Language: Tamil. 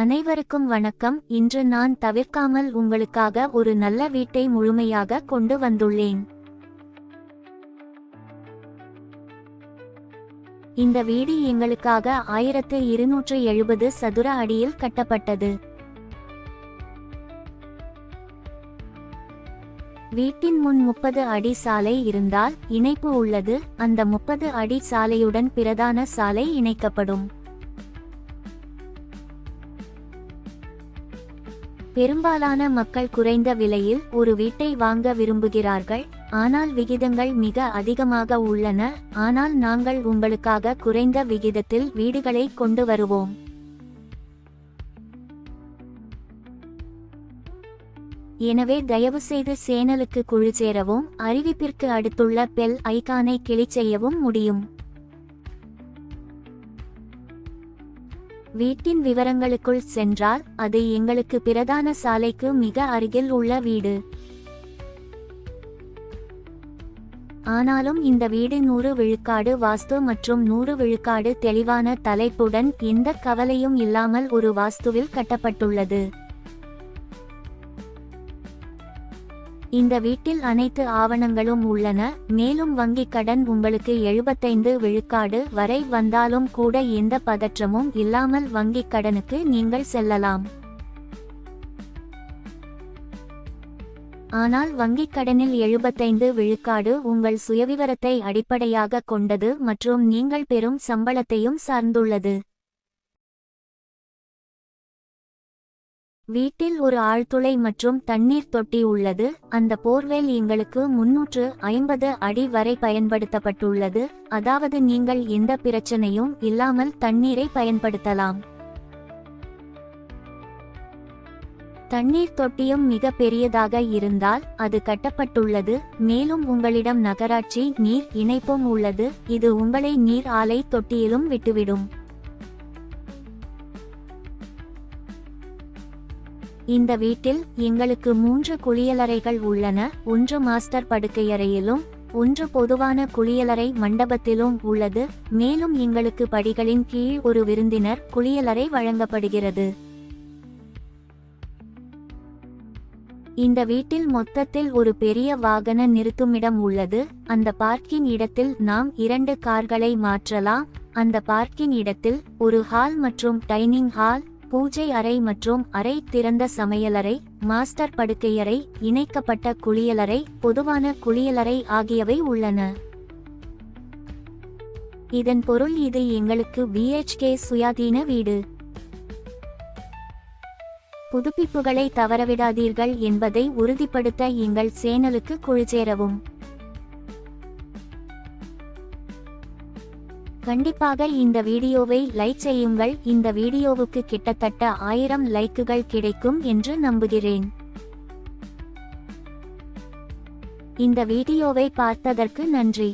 அனைவருக்கும் வணக்கம். இன்று நான் தவிர்க்காமல் உங்களுக்காக ஒரு நல்ல வீட்டை முழுமையாக கொண்டு வந்துள்ளேன். இந்த வீடு எங்களுக்காக ஆயிரத்து இருநூற்று எழுபது சதுர அடியில் கட்டப்பட்டது. வீட்டின் முன் முப்பது அடி சாலை இருந்தால் இணைப்பு உள்ளது. அந்த முப்பது அடி சாலையுடன் பிரதான சாலை இணைக்கப்படும். பெரும்பாலான மக்கள் குறைந்த விலையில் ஒரு வீட்டை வாங்க விரும்புகிறார்கள். ஆனால் விகிதங்கள் மிக அதிகமாக உள்ளன. ஆனால் நாங்கள் உங்களுக்காக குறைந்த விகிதத்தில் வீடுகளை கொண்டு வருவோம். எனவே தயவுசெய்து சேனலுக்கு குழு சேரவும் அறிவிப்பிற்கு அடுத்துள்ள பெல் ஐகானை கிளிக் செய்யவும் முடியும். வீட்டின் விவரங்களுக்குள் சென்றால் அது எங்களுக்கு பிரதான சாலைக்கு மிக அருகில் உள்ள வீடு. ஆனாலும் இந்த வீடு நூறு விழுக்காடு வாஸ்து மற்றும் நூறு விழுக்காடு தெளிவான தலைப்புடன் எந்த கவலையும் இல்லாமல் ஒரு வாஸ்துவில் கட்டப்பட்டுள்ளது. இந்த வீட்டில் அனைத்து ஆவணங்களும் உள்ளன மேலும் வங்கிக் கடன் உங்களுக்கு எழுபத்தைந்து விழுக்காடு வரை வந்தாலும் கூட எந்த பதற்றமும் இல்லாமல் வங்கிக் கடனுக்கு நீங்கள் செல்லலாம். ஆனால் வங்கிக் கடனில் எழுபத்தைந்து விழுக்காடு உங்கள் சுயவிவரத்தை அடிப்படையாக கொண்டது மற்றும் நீங்கள் பெறும் சம்பளத்தையும் சார்ந்துள்ளது. வீட்டில் ஒரு ஆழ்துளை மற்றும் தண்ணீர் தொட்டி உள்ளது. அந்த போர்வெல் எங்களுக்கு முன்னூற்று ஐம்பது அடி வரை பயன்படுத்தப்பட்டுள்ளது. அதாவது நீங்கள் எந்த பிரச்சனையும் இல்லாமல் தண்ணீரை பயன்படுத்தலாம். தண்ணீர் தொட்டியும் மிக பெரியதாக இருந்தால் அது கட்டப்பட்டுள்ளது. மேலும் உங்களிடம் நகராட்சி நீர் இணைப்பும் உள்ளது. இது உங்களை நீர் ஆலை தொட்டியிலும் விட்டுவிடும். இந்த வீட்டில் எங்களுக்கு மூன்று குளியலறைகள் உள்ளன. ஒன்று மாஸ்டர் படுக்கையறையிலும் ஒன்று பொதுவான குளியலறை மண்டபத்திலும் உள்ளது. மேலும் எங்களுக்கு படிகளின் கீழ் ஒரு விருந்தினர் குளியலறை வழங்கப்படுகிறது. இந்த வீட்டில் மொத்தத்தில் ஒரு பெரிய வாகன நிறுத்துமிடம் உள்ளது. அந்த பார்க்கிங் இடத்தில் நாம் இரண்டு கார்களை மாற்றலாம். அந்த பார்க்கிங் இடத்தில் ஒரு ஹால் மற்றும் டைனிங் ஹால் பூஜை அறை மற்றும் அறை திறந்த சமையலறை மாஸ்டர் படுக்கையறை இணைக்கப்பட்ட குளியலறை பொதுவான குளியலறை ஆகியவை உள்ளன. இதன் பொருள் இது எங்களுக்கு பிஹெச்கே சுயாதீன வீடு. புதுப்பிப்புகளை தவறவிடாதீர்கள் என்பதை உறுதிப்படுத்த எங்கள் சேனலுக்கு குழுச்சேரவும் கண்டிப்பாக இந்த வீடியோவை லைக் செய்யுங்கள். இந்த வீடியோவுக்கு கிட்டத்தட்ட ஆயிரம் லைக்குகள் கிடைக்கும் என்று நம்புகிறேன். இந்த வீடியோவை பார்த்ததற்கு நன்றி.